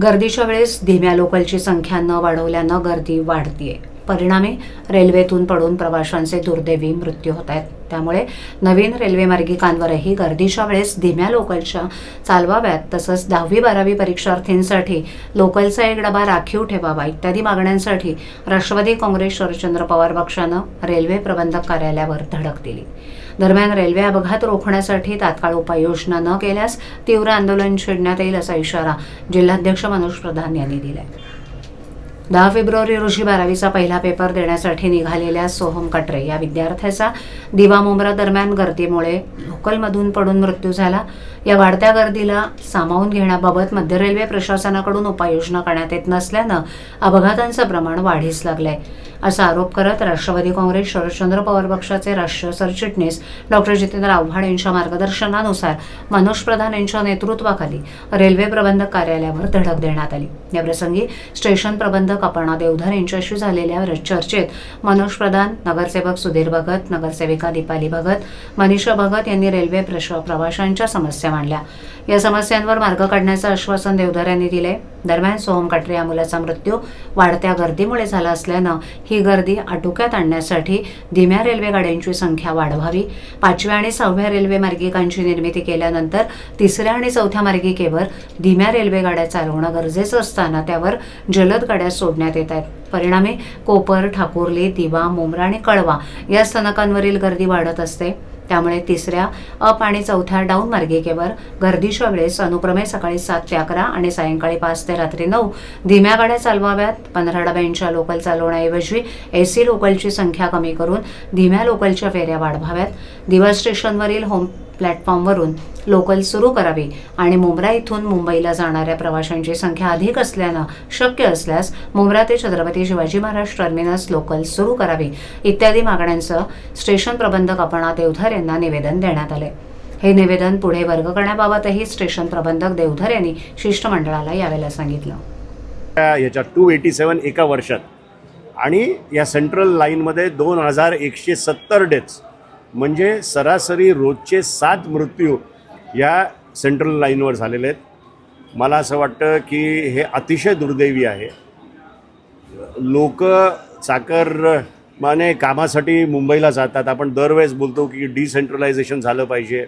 गर्दीच्या वेळेस धीम्या लोकलची संख्या न वाढवल्यानं गर्दी वाढतीये. परिणामी रेल्वेतून पडून प्रवाशांचे दुर्दैवी मृत्यू होत आहेत. त्यामुळे नवीन रेल्वे मार्गिकांवरही गर्दीच्या वेळेस धीम्या लोकलच्या चालवाव्यात तसंच दहावी बारावी परीक्षार्थींसाठी लोकलचा एक डबा राखीव ठेवावा इत्यादी मागण्यांसाठी राष्ट्रवादी काँग्रेस शरदचंद्र पवार पक्षानं रेल्वे प्रबंधक कार्यालयावर धडक दिली. दरम्यान रेल्वे अपघात रोखण्यासाठी तात्काळ उपाययोजना न केल्यास तीव्र आंदोलन छेडण्यात येईल असा इशारा जिल्हाध्यक्ष मनोज प्रधान यांनी दिलाय. दहा फेब्रुवारी रोजी बारावीचा पहिला पेपर देण्यासाठी निघालेल्या सोहम कटरे या विद्यार्थ्याचा दिवा मुंब्रा दरम्यान गर्दीमुळे लोकलमधून पडून मृत्यू झाला. या वाढत्या गर्दीला सामावून घेण्याबाबत मध्य रेल्वे प्रशासनाकडून उपाययोजना करण्यात येत नसल्यानं अपघातांचं प्रमाण वाढीस लागलं आहे असा आरोप करत राष्ट्रवादी काँग्रेस शरदचंद्र पवार पक्षाचे राष्ट्रीय सरचिटणीस डॉक्टर जितेंद्र आव्हाड यांच्या मार्गदर्शनानुसार मनोज प्रधान यांच्या नेतृत्वाखाली रेल्वे प्रबंधक कार्यालयावर धडक देण्यात आली. याप्रसंगी स्टेशन प्रबंधक अपर्णा देवधर यांच्याशी झालेल्या चर्चेत मनोज प्रधान नगरसेवक सुधीर भगत नगरसेविका दीपाली भगत मनीषा भगत यांनी रेल्वे प्रश- प्रवाशांच्या समस्या मांडल्या. या समस्यांवर मार्ग काढण्याचं आश्वासन देवधर यांनी दिले दरम्यान सोहम कटरे या मुलाचा मृत्यू वाढत्या गर्दीमुळे झाला असल्यानं ही गर्दी आटोक्यात आणण्यासाठी धीम्या रेल्वे गाड्यांची संख्या वाढवावी. पाचव्या आणि सहाव्या रेल्वे मार्गिकांची निर्मिती केल्यानंतर तिसऱ्या आणि चौथ्या मार्गिकेवर धीम्या रेल्वे गाड्या चालवणं गरजेचं असताना त्यावर जलद गाड्या सोडण्यात येत आहेत. परिणामी कोपर ठाकुर्ली दिवा मुंब्रा आणि कळवा या स्थानकांवरील गर्दी वाढत असते. त्यामुळे तिसऱ्या अप आणि चौथ्या डाऊन मार्गिकेवर गर्दीच्या वेळेस अनुक्रमे सकाळी सात ते अकरा आणि सायंकाळी पाच ते रात्री नऊ धीम्या गाड्या चालवाव्यात. पंधरा डब्यांच्या लोकल चालवण्याऐवजी ए सी लोकलची संख्या कमी करून धीम्या लोकलच्या फेऱ्या वाढवाव्यात. दिवा स्टेशनवरील होम प्लॅटफॉर्मवरून लोकल सुरू करावी आणि मुंब्रा इथून मुंबईला जाणाऱ्या प्रवाशांची संख्या अधिक असल्यानं शक्य असल्यास मुंब्रा ते छत्रपती शिवाजी महाराज टर्मिनस लोकल सुरू करावी इत्यादी मागण्यांचं स्टेशन प्रबंधक अपणा देवधर यांना निवेदन देण्यात आले. हे निवेदन पुढे वर्ग करण्याबाबतही स्टेशन प्रबंधक देवधर यांनी शिष्टमंडळाला यावेळेला सांगितलं. याच्या टू एटी सेवन एका वर्षात आणि या सेंट्रल लाईनमध्ये दोन हजार एकशे सत्तर डेथ्स म्हणजे सरासरी रोजचे सात मृत्यू या सेंट्रल लाईनवर झालेले आहेत. मला असं वाटतं की हे अतिशय दुर्दैवी आहे. लोक चाकर माने कामासाठी मुंबईला जातात. आपण दरवेळेस बोलतो की डिसेंट्रलायझेशन झालं पाहिजे.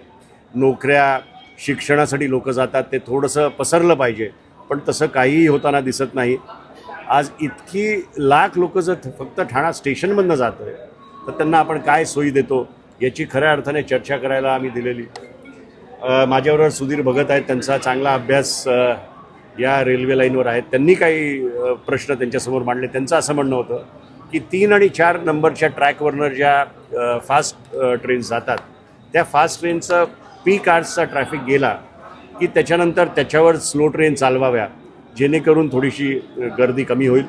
नोकऱ्या शिक्षणासाठी लोक जातात. ते थोडंसं पसरलं पाहिजे. पण तसं काहीही होताना दिसत नाही. आज इतकी लाख लोक जर फक्त ठाणा स्टेशनमधनं जातं आहे तर त्यांना आपण काय सोयी देतो? याची खऱ्या अर्थाने चर्चा करायला आम्ही दिलेली. माझ्याबरोबर सुधीर भगत आहेत त्यांचा चांगला अभ्यास या रेल्वे लाईनवर आहेत. त्यांनी काही प्रश्न त्यांच्यासमोर मांडले. त्यांचं असं म्हणणं होतं की तीन आणि चार नंबरच्या ट्रॅकवरनं ज्या फास्ट ट्रेन्स जातात त्या फास्ट ट्रेनचं पीक आर्सचा ट्रॅफिक गेला की त्याच्यानंतर त्याच्यावर स्लो ट्रेन चालवाव्या जेणेकरून थोडीशी गर्दी कमी होईल.